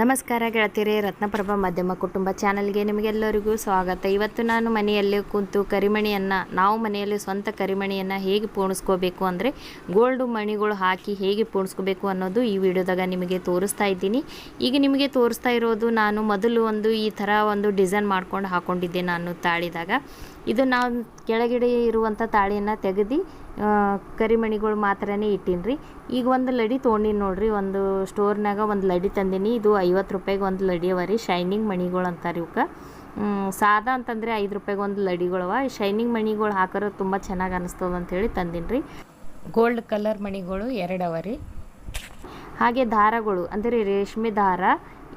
ನಮಸ್ಕಾರ ಗೆಳತಿಯರೇ, ರತ್ನಪ್ರಭಾ ಮಾಧ್ಯಮ ಕುಟುಂಬ ಚಾನಲ್ಗೆ ನಿಮಗೆಲ್ಲರಿಗೂ ಸ್ವಾಗತ. ಇವತ್ತು ನಾನು ಮನೆಯಲ್ಲಿ ಕುಂತು ಕರಿಮಣಿಯನ್ನು, ನಾವು ಮನೆಯಲ್ಲಿ ಸ್ವಂತ ಕರಿಮಣಿಯನ್ನು ಹೇಗೆ ಪೂರ್ಣಿಸ್ಕೋಬೇಕು ಅಂದರೆ ಗೋಲ್ಡ್ ಮಣಿಗಳು ಹಾಕಿ ಹೇಗೆ ಪೂರ್ಣಿಸ್ಕೋಬೇಕು ಅನ್ನೋದು ಈ ವಿಡಿಯೋದಾಗ ನಿಮಗೆ ತೋರಿಸ್ತಾ ಇದ್ದೀನಿ. ಈಗ ನಿಮಗೆ ತೋರಿಸ್ತಾ ಇರೋದು ನಾನು ಮೊದಲು ಒಂದು ಈ ಥರ ಒಂದು ಡಿಸೈನ್ ಮಾಡ್ಕೊಂಡು ಹಾಕ್ಕೊಂಡಿದ್ದೆ ನಾನು ತಾಳಿದಾಗ. ಇದು ನಾವು ಕೆಳಗಡೆ ಇರುವಂಥ ತಾಳಿಯನ್ನು ತೆಗೆದು ಕರಿಮಣಿಗಳು ಮಾತ್ರನೇ ಇಟ್ಟೀನಿ ರೀ. ಈಗ ಒಂದು ಲಡಿ ತೊಗೊಂಡಿನಿ ನೋಡ್ರಿ ಒಂದು ಸ್ಟೋರ್ನಾಗ ಒಂದು ಲಡಿ ತಂದೀನಿ. ಇದು ಐವತ್ತು ರೂಪಾಯಿಗೆ ಒಂದು ಲಡಿ ಅವ ರೀ ಶೈನಿಂಗ್ ಮಣಿಗಳು ಅಂತಾರೆ ಇವಕ್ಕೆ ಸಾದಾ ಅಂತಂದರೆ ಐದು ರೂಪಾಯಿಗೆ ಒಂದು ಲಡಿಗಳವ ಈ ಶೈನಿಂಗ್ ಮಣಿಗಳು ಹಾಕೋರು ತುಂಬ ಚೆನ್ನಾಗಿ ಅನಿಸ್ತದ ಅಂಥೇಳಿ ತಂದೀನಿ ರೀ. ಗೋಲ್ಡ್ ಕಲರ್ ಮಣಿಗಳು ಎರಡು ಅವ ರೀ. ಹಾಗೆ ದಾರಗಳು ಅಂದರೆ ರೇಷ್ಮೆ ದಾರ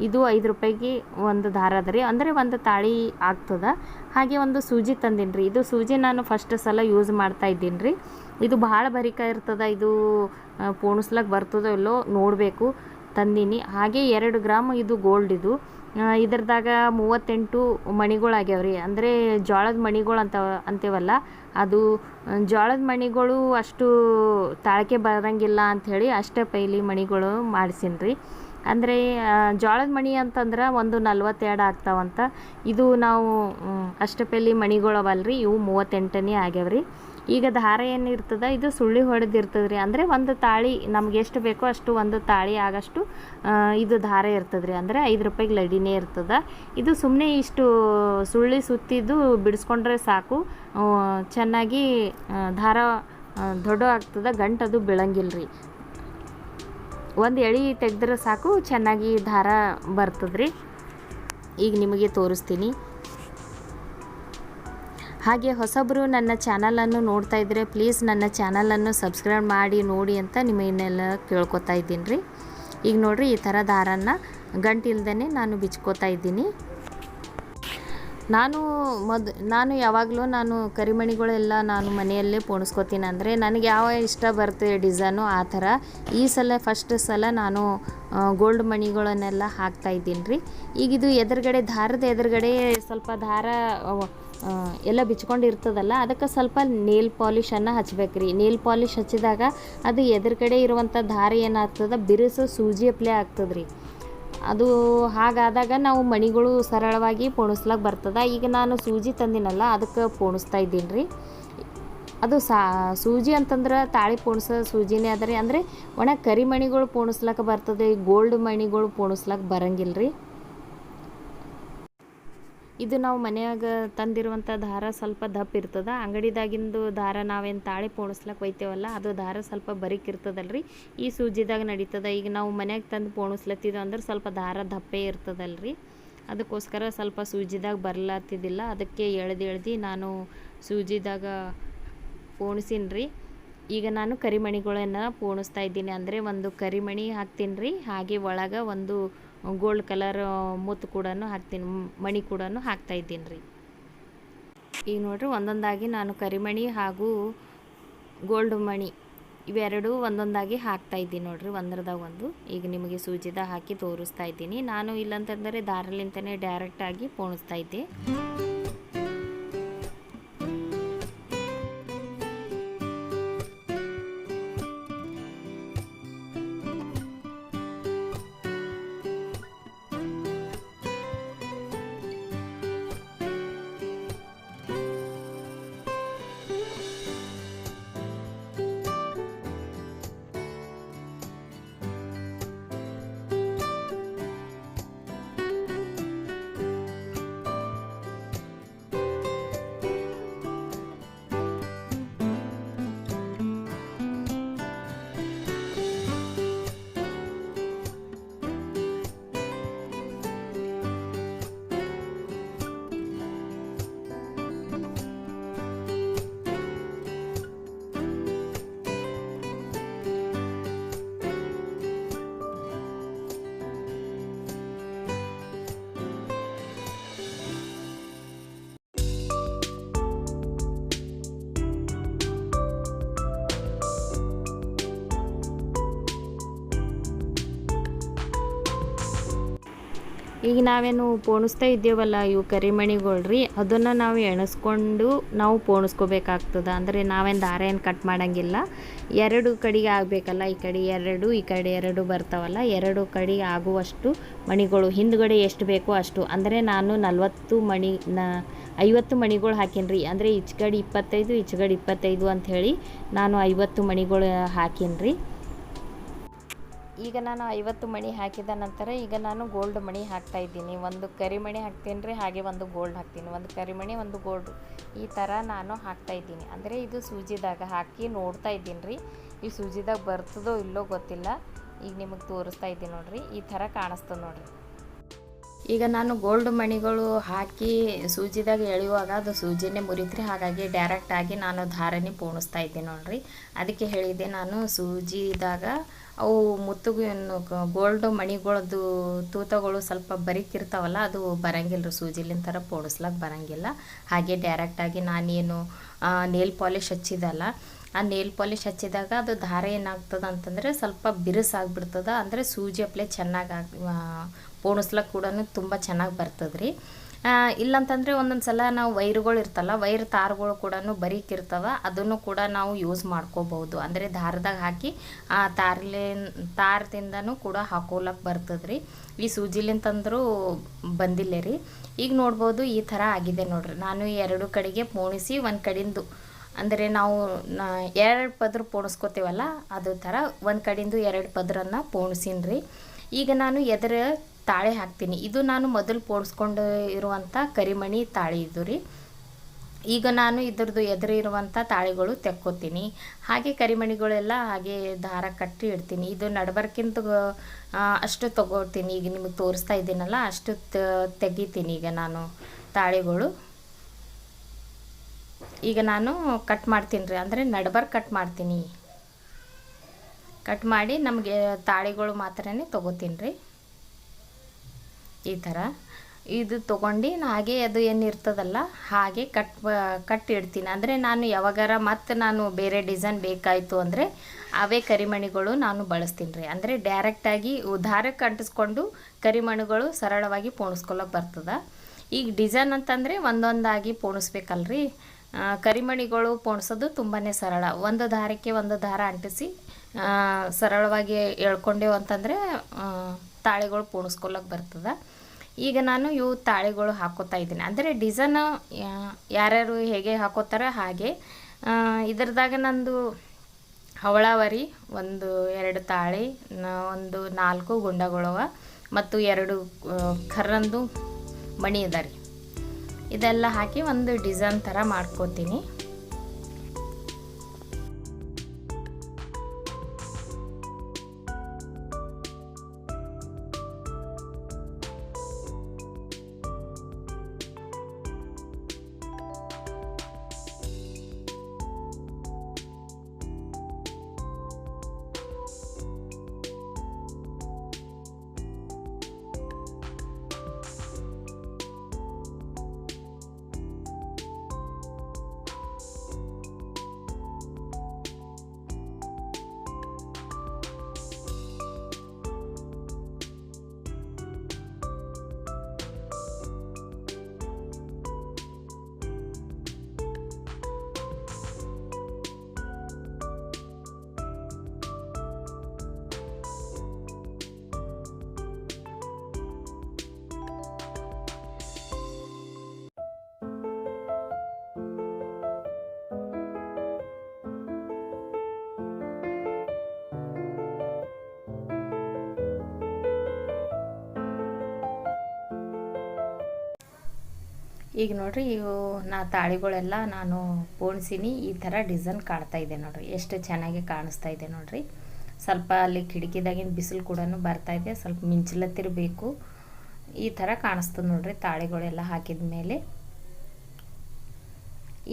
ಇದು ಐದು ರೂಪಾಯಿಗೆ ಒಂದು ದಾರ ಅದ ರೀ. ಅಂದರೆ ಒಂದು ತಾಳಿ ಆಗ್ತದ. ಹಾಗೆ ಒಂದು ಸೂಜಿ ತಂದೀನಿ ರೀ. ಇದು ಸೂಜಿ ನಾನು ಫಸ್ಟ್ ಸಲ ಯೂಸ್ ಮಾಡ್ತಾ ಇದ್ದೀನಿ ರೀ. ಇದು ಭಾಳ ಬರಿಕ ಇರ್ತದ ಇದು ಪೋಣಿಸ್ಲಕ್ಕೆ ಬರ್ತದೋ ಇಲ್ಲೋ ನೋಡಬೇಕು ತಂದೀನಿ. ಹಾಗೆ ಎರಡು ಗ್ರಾಮ್ ಇದು ಗೋಲ್ಡ್ ಇದು. ಇದ್ರದಾಗ ಮೂವತ್ತೆಂಟು ಮಣಿಗಳಾಗ್ಯಾವ ರೀ ಅಂದರೆ ಜೋಳದ ಮಣಿಗಳು ಅಂತ ಅಂತೇವಲ್ಲ ಅದು ಜೋಳದ ಮಣಿಗಳು ಅಷ್ಟು ತಾಳಕೆ ಬರಂಗಿಲ್ಲ ಅಂಥೇಳಿ ಅಷ್ಟೇ ಪೈಲಿ ಮಣಿಗಳು ಮಾಡಿಸೀನಿ ರೀ ಅಂದರೆ ಜೋಳದ ಮಣಿ ಅಂತಂದ್ರೆ ಒಂದು ನಲ್ವತ್ತೆರಡು ಆಗ್ತಾವಂತ. ಇದು ನಾವು ಮ್, ಅಷ್ಟಪಲ್ಲಿ ಮಣಿಗಳು ಅವಲ್ರಿ ಇವು ಮೂವತ್ತೆಂಟನೇ ಆಗ್ಯಾವ್ರಿ. ಈಗ ದಾರ ಏನಿರ್ತದ, ಇದು ಸುಳ್ಳಿ ಹೊಡೆದಿರ್ತದೆ ರೀ ಅಂದರೆ ಒಂದು ತಾಳಿ ನಮ್ಗೆ ಎಷ್ಟು ಬೇಕೋ ಅಷ್ಟು ಒಂದು ತಾಳಿ ಆಗಷ್ಟು ಇದು ದಾರ ಇರ್ತದೆ ರೀ ಅಂದರೆ ಐದು ರೂಪಾಯಿಗೆ ಲಡಿನೇ ಇರ್ತದ. ಇದು ಸುಮ್ಮನೆ ಇಷ್ಟು ಸುಳ್ಳಿ ಸುತ್ತಿದ್ದು ಬಿಡಿಸ್ಕೊಂಡ್ರೆ ಸಾಕು. ಚೆನ್ನಾಗಿ ದಾರ ದೊಡ್ಡ ಆಗ್ತದೆ ಗಂಟದು ಬೀಳಂಗಿಲ್ಲ ರೀ ಒಂದು ಎಳೆ ತೆಗೆದ್ರೆ ಸಾಕು, ಚೆನ್ನಾಗಿ ದಾರ ಬರ್ತದ್ರಿ. ಈಗ ನಿಮಗೆ ತೋರಿಸ್ತೀನಿ. ಹಾಗೆ ಹೊಸಬರು ನನ್ನ ಚಾನಲನ್ನು ನೋಡ್ತಾ ಇದ್ದರೆ ಪ್ಲೀಸ್ ನನ್ನ ಚಾನಲನ್ನು ಸಬ್ಸ್ಕ್ರೈಬ್ ಮಾಡಿ, ನೋಡಿ ಅಂತ ನಿಮ್ಮನ್ನೆಲ್ಲ ಕೇಳ್ಕೊತಾ ಇದ್ದೀನಿ ರೀ. ಈಗ ನೋಡಿರಿ ಈ ಥರ ದಾರನ ಗಂಟಿಲ್ದೇ ನಾನು ಬಿಚ್ಕೋತಾ ಇದ್ದೀನಿ. ನಾನು ಮೊದ್, ನಾನು ಯಾವಾಗಲೂ ನಾನು ಕರಿಮಣಿಗಳೆಲ್ಲ ನಾನು ಮನೆಯಲ್ಲೇ ಪೋಣಿಸ್ಕೋತೀನಿ ಅಂದರೆ ನನಗೆ ಯಾವ ಇಷ್ಟ ಬರ್ತದೆ ಡಿಸೈನು ಆ ಥರ. ಈ ಸಲ ಫಸ್ಟ್ ಸಲ ನಾನು ಗೋಲ್ಡ್ ಮಣಿಗಳನ್ನೆಲ್ಲ ಹಾಕ್ತಾ ಇದ್ದೀನಿ ರೀ. ಈಗ ಇದು ಎದುರುಗಡೆ ದಾರದ ಎದುರುಗಡೆ ಸ್ವಲ್ಪ ದಾರ ಎಲ್ಲ ಬಿಚ್ಕೊಂಡಿರ್ತದಲ್ಲ, ಅದಕ್ಕೆ ಸ್ವಲ್ಪ ನೇಲ್ ಪಾಲಿಶನ್ನು ಹಚ್ಬೇಕು ರೀ ನೇಲ್ ಪಾಲಿಶ್ ಹಚ್ಚಿದಾಗ ಅದು ಎದುರುಗಡೆ ಇರುವಂಥ ದಾರ ಏನಾಗ್ತದೆ? ಬಿರುಸು ಸೂಜಿ ಅಪ್ಲೆ ಆಗ್ತದೆ ರೀ ಅದು ಹಾಗಾದಾಗ ನಾವು ಮಣಿಗಳು ಸರಳವಾಗಿ ಪೋಣಿಸ್ಲಕ್ಕೆ ಬರ್ತದೆ. ಈಗ ನಾನು ಸೂಜಿ ತಂದಿನಲ್ಲ, ಅದಕ್ಕೆ ಪೋಣಿಸ್ತಾ ಇದ್ದೀನಿ ರೀ ಅದು ಸಾ, ಸೂಜಿ ಅಂತಂದ್ರೆ ತಾಳಿ ಪೋಣಿಸೋ ಸೂಜಿನೇ ಅದ ರೀ ಅಂದರೆ ಒಣ ಕರಿಮಣಿಗಳು ಪೋಣಿಸ್ಲಕ್ಕೆ ಬರ್ತದೆ, ಗೋಲ್ಡ್ ಮಣಿಗಳು ಪೋಣಿಸ್ಲಕ್ಕೆ ಬರಂಗಿಲ್ಲ ರೀ ಇದು ನಾವು ಮನೆಯಾಗ ತಂದಿರುವಂಥ ದಾರ ಸ್ವಲ್ಪ ದಪ್ಪ ಇರ್ತದೆ. ಅಂಗಡಿದಾಗಿಂದು ದಾರ ನಾವೇನು ತಾಳಿ ಪೋಣಿಸ್ಲಕ್ಕೆ ಒಯ್ತೇವಲ್ಲ, ಅದು ದಾರ ಸ್ವಲ್ಪ ಬರಿಕ್ ಇರ್ತದಲ್ರಿ. ಈ ಸೂಜಿದಾಗ ನಡೀತದ. ಈಗ ನಾವು ಮನೆಯಾಗ ತಂದು ಪೋಣಿಸ್ಲತ್ತಿದ್ದೇವೆ ಅಂದ್ರೆ ಸ್ವಲ್ಪ ದಾರ ದಪ್ಪೇ ಇರ್ತದಲ್ರಿ. ಅದಕ್ಕೋಸ್ಕರ ಸ್ವಲ್ಪ ಸೂಜಿದಾಗ ಬರ್ಲತ್ತಿದ್ದಿಲ್ಲ ಅದಕ್ಕೆ ಎಳ್ದು ಎಳ್ದು ನಾನು ಸೂಜಿದಾಗ ಪೋಣಿಸೀನಿ ರೀ ಈಗ ನಾನು ಕರಿಮಣಿಗಳನ್ನು ಪೋಣಿಸ್ತಾ ಇದ್ದೀನಿ. ಅಂದರೆ ಒಂದು ಕರಿಮಣಿ ಹಾಕ್ತೀನಿ ರೀ ಹಾಗೆ ಒಳಗೆ ಒಂದು ಗೋಲ್ಡ್ ಕಲರ್ ಮುತ್ತು ಕೂಡ ಹಾಕ್ತೀನಿ. ಮಣಿ ಕೂಡ ಹಾಕ್ತಾ ಇದ್ದೀನಿ ರೀ. ಈಗ ನೋಡ್ರಿ ಒಂದೊಂದಾಗಿ ನಾನು ಕರಿಮಣಿ ಹಾಗೂ ಗೋಲ್ಡ್ ಮಣಿ ಇವೆರಡು ಒಂದೊಂದಾಗಿ ಹಾಕ್ತಾ ಇದ್ದೀನಿ ನೋಡ್ರಿ, ಒಂದರದಾಗ ಒಂದು. ಈಗ ನಿಮಗೆ ಸೂಜಿದ ಹಾಕಿ ತೋರಿಸ್ತಾ ಇದ್ದೀನಿ. ನಾನು ಇಲ್ಲಂತಂದರೆ ದಾರಲಿಂತನೇ ಡೈರೆಕ್ಟಾಗಿ ಪೋಣಿಸ್ತಾ ಇದ್ದೆ. ಈಗ ನಾವೇನು ಪೋಣಿಸ್ತಾ ಇದ್ದೇವಲ್ಲ, ಇವು ಕರಿಮಣಿಗಳು ರೀ ಅದನ್ನು ನಾವು ಎಣಿಸ್ಕೊಂಡು ನಾವು ಪೋಣಿಸ್ಕೋಬೇಕಾಗ್ತದೆ. ಅಂದರೆ ನಾವೇನು ದಾರ ಏನು ಕಟ್ ಮಾಡೋಂಗಿಲ್ಲ. ಎರಡು ಕಡೆಗೆ ಆಗಬೇಕಲ್ಲ, ಈ ಕಡೆ ಎರಡು, ಈ ಕಡೆ ಎರಡು ಬರ್ತಾವಲ್ಲ, ಎರಡು ಕಡೆಗೆ ಆಗುವಷ್ಟು ಮಣಿಗಳು, ಹಿಂದ್ಗಡೆ ಎಷ್ಟು ಬೇಕೋ ಅಷ್ಟು. ಅಂದರೆ ನಾನು ನಲ್ವತ್ತು ಮಣಿ, ನ, ಐವತ್ತು ಮಣಿಗಳು ಹಾಕೀನಿ ರೀ ಅಂದರೆ ಇಚ್ಗಡೆ ಇಪ್ಪತ್ತೈದು ಈಚ್ಗಡೆ ಇಪ್ಪತ್ತೈದು ಅಂಥೇಳಿ ನಾನು ಐವತ್ತು ಮಣಿಗಳು ಹಾಕೀನಿ ರೀ ಈಗ ನಾನು ಐವತ್ತು ಮಣಿ ಹಾಕಿದ ನಂತರ ಈಗ ನಾನು ಗೋಲ್ಡ್ ಮಣಿ ಹಾಕ್ತಾ ಇದ್ದೀನಿ. ಒಂದು ಕರಿಮಣಿ ಹಾಕ್ತೀನಿ ರೀ ಹಾಗೆ ಒಂದು ಗೋಲ್ಡ್ ಹಾಕ್ತೀನಿ. ಒಂದು ಕರಿಮಣಿ ಒಂದು ಗೋಲ್ಡ್ ಈ ಥರ ನಾನು ಹಾಕ್ತಾ ಇದ್ದೀನಿ. ಅಂದರೆ ಇದು ಸೂಜಿದಾಗ ಹಾಕಿ ನೋಡ್ತಾ ಇದ್ದೀನಿ ರೀ ಈ ಸೂಜಿದಾಗ ಬರ್ತದೋ ಇಲ್ಲೋ ಗೊತ್ತಿಲ್ಲ. ಈಗ ನಿಮಗೆ ತೋರಿಸ್ತಾ ಇದ್ದೀನಿ ನೋಡಿರಿ. ಈ ಥರ ಕಾಣಿಸ್ತದೆ ನೋಡ್ರಿ. ಈಗ ನಾನು ಗೋಲ್ಡ್ ಮಣಿಗಳು ಹಾಕಿ ಸೂಜಿದಾಗ ಎಳೆಯುವಾಗ ಅದು ಸೂಜಿನೇ ಮುರಿತ್ರಿ. ಹಾಗಾಗಿ ಡೈರೆಕ್ಟ್ ಆಗಿ ನಾನು ಧಾರಣೆ ಪೋಣಿಸ್ತಾ ಇದ್ದೆ ನೋಡ್ರಿ. ಅದಕ್ಕೆ ಹೇಳಿದ್ದೆ ನಾನು ಸೂಜಿದಾಗ ಅವು ಮುತ್ತುಗು ಗೋಲ್ಡ್ ಮಣಿಗಳದ್ದು ತೂತಗಳು ಸ್ವಲ್ಪ ಬರಿಕಿರ್ತಾವಲ್ಲ ಅದು ಬರಂಗಿಲ್ಲ ಸೂಜಿಲಿನ ಥರ ಪೋಣಿಸ್ಲಕ್ಕೆ ಬರಂಗಿಲ್ಲ. ಹಾಗೆ ಡೈರೆಕ್ಟಾಗಿ ನಾನೇನು ನೇಲ್ ಪಾಲಿಶ್ ಹಚ್ಚಿದಲ್ಲ ಆ ನೇಲ್ ಪಾಲಿಶ್ ಹಚ್ಚಿದಾಗ ಅದು ದಾರ ಏನಾಗ್ತದೆ ಅಂತಂದರೆ ಸ್ವಲ್ಪ ಬಿರುಸಾಗ್ಬಿಡ್ತದೆ, ಅಂದರೆ ಸೂಜಿ ಅಪ್ಲೆ ಚೆನ್ನಾಗಿ ಆಗಿ ಪೋಣಿಸ್ಲಕ್ಕೆ ಕೂಡ ತುಂಬ ಚೆನ್ನಾಗಿ ಬರ್ತದೆ ರೀ ಇಲ್ಲಂತಂದರೆ ಒಂದೊಂದು ಸಲ ನಾವು ವೈರ್ಗಳು ಇರ್ತಲ್ಲ, ವೈರ್ ತಾರ್ಗಳು ಕೂಡ ಬರೀಕಿರ್ತವೆ ಅದನ್ನು ಕೂಡ ನಾವು ಯೂಸ್ ಮಾಡ್ಕೋಬಹುದು. ಅಂದರೆ ದಾರದಾಗ ಹಾಕಿ, ಆ ತಾರ್ಲೆ ತಾರದಿಂದನೂ ಕೂಡ ಹಾಕೋಲಕ್ಕೆ ಬರ್ತದ್ರಿ. ಈ ಸೂಜಿಲಿಂತಂದರೂ ಬಂದಿಲ್ಲ ರೀ ಈಗ ನೋಡ್ಬೋದು ಈ ಥರ ಆಗಿದೆ ನೋಡ್ರಿ. ನಾನು ಎರಡು ಕಡೆಗೆ ಪೋಣಿಸಿ, ಒಂದು ಕಡೆಯಿಂದ ಅಂದರೆ ನಾವು ಎರಡು ಪದ್ರ ಪೋಣಿಸ್ಕೋತೀವಲ್ಲ, ಅದು ಥರ ಒಂದು ಕಡೆಯಿಂದ ಎರಡು ಪದ್ರನ್ನು ಪೋಣಿಸೀನಿ ಈಗ ನಾನು ಎದರ ತಾಳೆ ಹಾಕ್ತೀನಿ. ಇದು ನಾನು ಮೊದಲು ಪೋಣಿಸ್ಕೊಂಡು ಇರುವಂಥ ಕರಿಮಣಿ ತಾಳಿ ಇದು ರೀ. ಈಗ ನಾನು ಇದ್ರದ್ದು ಎದುರು ಇರುವಂಥ ತಾಳಿಗಳು ತೆಕ್ಕೋತೀನಿ. ಹಾಗೆ ಕರಿಮಣಿಗಳೆಲ್ಲ ಹಾಗೆ ದಾರ ಕಟ್ಟಿ ಇಡ್ತೀನಿ. ಇದು ನಡಬರ್ಕಿಂತ ಅಷ್ಟು ತಗೋತೀನಿ ಈಗ ನಿಮಗೆ ತೋರಿಸ್ತಾ ಇದ್ದೀನಲ್ಲ, ಅಷ್ಟು ತೆಗಿತೀನಿ ಈಗ ನಾನು ತಾಳಿಗಳು. ಈಗ ನಾನು ಕಟ್ ಮಾಡ್ತೀನಿ ರೀ, ಅಂದರೆ ನಡ್ಬರ್ ಕಟ್ ಮಾಡ್ತೀನಿ. ಕಟ್ ಮಾಡಿ ನಮಗೆ ತಾಳಿಗಳು ಮಾತ್ರನೇ ತೊಗೋತೀನಿ ರೀ. ಈ ಥರ. ಇದು ತೊಗೊಂಡು ಹಾಗೆ ಅದು ಏನಿರ್ತದಲ್ಲ ಹಾಗೆ ಕಟ್ ಕಟ್ ಇಡ್ತೀನಿ. ಅಂದರೆ ನಾನು ಯಾವಾಗಾರ ಮತ್ತು ನಾನು ಬೇರೆ ಡಿಸೈನ್ ಬೇಕಾಯಿತು ಅಂದರೆ ಅವೇ ಕರಿಮಣಿಗಳು ನಾನು ಬಳಸ್ತೀನಿ ರೀ. ಅಂದರೆ ಡೈರೆಕ್ಟಾಗಿ ಉದಾರಕ್ಕೆ ಅಂಟಿಸ್ಕೊಂಡು ಕರಿಮಣಿಗಳು ಸರಳವಾಗಿ ಪೋಣಿಸ್ಕೊಳ್ಳೋಕೆ ಬರ್ತದೆ. ಈಗ ಡಿಸೈನ್ ಅಂತಂದರೆ ಒಂದೊಂದಾಗಿ ಪೋಣಿಸ್ಬೇಕಲ್ರಿ. ಕರಿಮಣಿಗಳು ಪೋಣಿಸೋದು ತುಂಬಾ ಸರಳ. ಒಂದು ದಾರಕ್ಕೆ ಒಂದು ದಾರ ಅಂಟಿಸಿ ಸರಳವಾಗಿ ಎಳ್ಕೊಂಡೆವು ಅಂತಂದರೆ ತಾಳಿಗಳು ಪೋಣಿಸ್ಕೊಳಕ್ಕೆ ಬರ್ತದೆ. ಈಗ ನಾನು ಇವು ತಾಳಿಗಳು ಹಾಕೋತಾ ಇದ್ದೀನಿ. ಅಂದರೆ ಡಿಸೈನ್ ಯಾರ್ಯಾರು ಹೇಗೆ ಹಾಕೋತಾರೆ ಹಾಗೆ ಇದರದಾಗ ನಂದು ಹವಳಾವರಿ, ಒಂದು ಎರಡು ತಾಳಿ ಒಂದು ನಾಲ್ಕು ಗುಂಡಗಳವ, ಮತ್ತು ಎರಡು ಕರ್ರಂದು ಮಣಿ ಅದ ರೀ. ಇದೆಲ್ಲ ಹಾಕಿ ಒಂದು ಡಿಸೈನ್ ಥರ ಮಾಡ್ಕೋತೀನಿ. ಈಗ ನೋಡ್ರಿ, ಇವು ನಾ ತಾಳಿಗಳೆಲ್ಲ ನಾನು ಪೋಣಿಸೀನಿ. ಈ ಥರ ಡಿಸೈನ್ ಕಾಣ್ತಾ ಇದೆ ನೋಡ್ರಿ. ಎಷ್ಟು ಚೆನ್ನಾಗಿ ಕಾಣಿಸ್ತಾ ಇದೆ ನೋಡ್ರಿ. ಸ್ವಲ್ಪ ಅಲ್ಲಿ ಕಿಟಕಿದಾಗಿನ ಬಿಸಿಲು ಕೂಡ ಬರ್ತಾ ಇದೆ. ಸ್ವಲ್ಪ ಮಿಂಚಲತ್ತಿರಬೇಕು ಈ ಥರ ಕಾಣಿಸ್ತದೆ ನೋಡ್ರಿ ತಾಳಿಗಳೆಲ್ಲ ಹಾಕಿದ ಮೇಲೆ.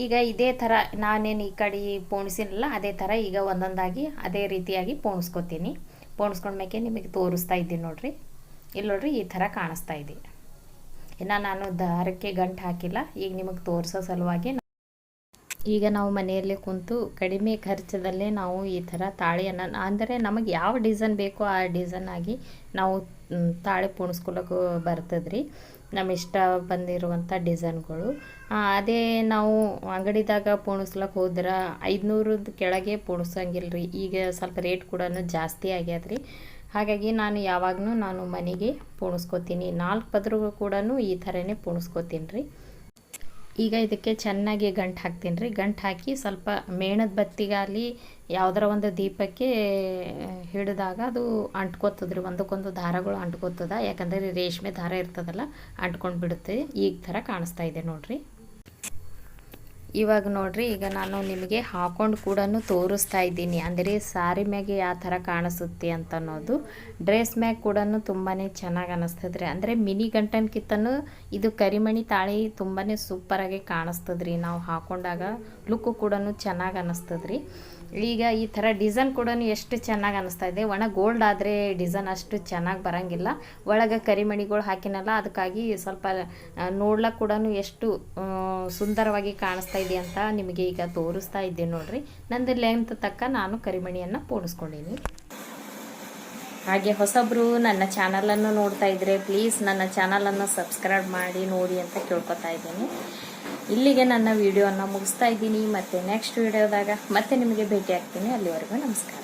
ಈಗ ಇದೇ ಥರ ನಾನೇನು ಈ ಕಡೆ ಪೋಣಿಸಿನಲ್ಲ, ಅದೇ ಥರ ಈಗ ಒಂದೊಂದಾಗಿ ಅದೇ ರೀತಿಯಾಗಿ ಪೋಣಿಸ್ಕೊತೀನಿ. ಪೋಣಿಸ್ಕೊಂಡ್ಮೇಕೆ ನಿಮಗೆ ತೋರಿಸ್ತಾ ಇದ್ದೀನಿ ನೋಡ್ರಿ. ಇಲ್ಲಿ ನೋಡ್ರಿ ಈ ಥರ ಕಾಣಿಸ್ತಾ ಇದೆ. ಇನ್ನು ನಾನು ದಾರಕ್ಕೆ ಗಂಟು ಹಾಕಿಲ್ಲ. ಈಗ ನಿಮಗೆ ತೋರಿಸೋ ಸಲುವಾಗಿ ಈಗ ನಾವು ಮನೆಯಲ್ಲೇ ಕುಂತು ಕಡಿಮೆ ಖರ್ಚದಲ್ಲೇ ನಾವು ಈ ಥರ ತಾಳಿಯನ್ನು ಅಂದರೆ ನಮಗೆ ಯಾವ ಡಿಸೈನ್ ಬೇಕೋ ಆ ಡಿಸೈನ್ ಆಗಿ ನಾವು ತಾಳಿ ಪೋಣಿಸ್ಕೊಳಕ್ಕೂ ಬರ್ತದ್ರಿ. ನಮ್ಮ ಇಷ್ಟ ಬಂದಿರುವಂಥ ಡಿಸೈನ್ಗಳು. ಅದೇ ನಾವು ಅಂಗಡಿದಾಗ ಪೋಣಿಸ್ಲಕ್ಕೆ ಹೋದ್ರೆ ಐದುನೂರದ ಕೆಳಗೆ ಪೋಣಿಸಂಗಿಲ್ಲ ರೀ ಈಗ ಸ್ವಲ್ಪ ರೇಟ್ ಕೂಡ ಜಾಸ್ತಿ ಆಗ್ಯದ್ರಿ. ಹಾಗಾಗಿ ನಾನು ಯಾವಾಗಲೂ ನಾನು ಮನೆಗೆ ಪೋಣಿಸ್ಕೋತೀನಿ. ನಾಲ್ಕು ಪದ್ರಿಗೂ ಕೂಡ ಈ ಥರನೇ ಪೋಣಿಸ್ಕೋತೀನಿ ರೀ ಈಗ ಇದಕ್ಕೆ ಚೆನ್ನಾಗಿ ಗಂಟು ಹಾಕ್ತೀನಿ ರೀ ಗಂಟು ಹಾಕಿ ಸ್ವಲ್ಪ ಮೇಣದ ಬತ್ತಿಗಾಲಿ ಯಾವುದರ ಒಂದು ದೀಪಕ್ಕೆ ಹಿಡಿದಾಗ ಅದು ಅಂಟ್ಕೋತದ್ರಿ. ಒಂದಕ್ಕೊಂದು ದಾರಗಳು ಅಂಟ್ಕೋತದ. ಯಾಕಂದರೆ ರೇಷ್ಮೆ ದಾರ ಇರ್ತದಲ್ಲ ಅಂಟ್ಕೊಂಡು ಬಿಡುತ್ತೆ ಈಗ ಥರ ಕಾಣಿಸ್ತಾ ಇದೆ ನೋಡ್ರಿ. ಇವಾಗ ನೋಡ್ರಿ, ಈಗ ನಾನು ನಿಮಗೆ ಹಾಕೊಂಡು ಕೂಡ ತೋರಿಸ್ತಾ ಇದ್ದೀನಿ. ಅಂದರೆ ಸಾರಿ ಮ್ಯಾಗೆ ಯಾವ ಥರ ಕಾಣಿಸುತ್ತೆ ಅಂತ ಅನ್ನೋದು. ಡ್ರೆಸ್ ಮ್ಯಾಗ ಕೂಡ ತುಂಬಾ ಚೆನ್ನಾಗಿ ಅನ್ನಿಸ್ತದ್ರಿ ಅಂದರೆ ಮಿನಿ ಗಂಟನ್ಕಿಂತನೂ ಇದು ಕರಿಮಣಿ ತಾಳಿ ತುಂಬಾ ಸೂಪರಾಗಿ ಕಾಣಿಸ್ತದ್ರಿ. ನಾವು ಹಾಕೊಂಡಾಗ ಲುಕ್ಕು ಕೂಡ ಚೆನ್ನಾಗಿ ಅನ್ನಿಸ್ತದ್ರಿ ಈಗ ಈ ಥರ ಡಿಸೈನ್ ಕೂಡ ಎಷ್ಟು ಚೆನ್ನಾಗಿ ಅನ್ನಿಸ್ತಾ ಇದೆ. ಒಣ ಗೋಲ್ಡ್ ಆದರೆ ಡಿಸೈನ್ ಅಷ್ಟು ಚೆನ್ನಾಗಿ ಬರೋಂಗಿಲ್ಲ. ಒಳಗೆ ಕರಿಮಣಿಗಳು ಹಾಕಿನಲ್ಲ, ಅದಕ್ಕಾಗಿ ಸ್ವಲ್ಪ ನೋಡ್ಲಕ್ಕೆ ಕೂಡ ಎಷ್ಟು ಸುಂದರವಾಗಿ ಕಾಣಿಸ್ತಾ ಇದೆ ಅಂತ ನಿಮಗೆ ಈಗ ತೋರಿಸ್ತಾ ಇದ್ದೆ ನೋಡಿರಿ. ನಂದು ಲೆಂತ್ ತಕ್ಕ ನಾನು ಕರಿಮಣಿಯನ್ನು ಪೋಣಿಸ್ಕೊಂಡೀನಿ. ಹಾಗೆ ಹೊಸಬ್ರು ನನ್ನ ಚಾನಲನ್ನು ನೋಡ್ತಾ ಇದ್ರೆ ಪ್ಲೀಸ್ ನನ್ನ ಚಾನಲನ್ನು ಸಬ್ಸ್ಕ್ರೈಬ್ ಮಾಡಿ, ನೋಡಿ ಅಂತ ಕೇಳ್ಕೊತಾ ಇದ್ದೀನಿ. ಇಲ್ಲಿಗೆ ನನ್ನ ವಿಡಿಯೋನ ಮುಗಿಸ್ತಾ ಇದ್ದೀನಿ. ಮತ್ತೆ ನೆಕ್ಸ್ಟ್ ವಿಡಿಯೋದಾಗ ಮತ್ತೆ ನಿಮಗೆ ಭೇಟಿ ಆಗ್ತೀನಿ ಅಲ್ಲಿವರೆಗೂ ನಮಸ್ಕಾರ.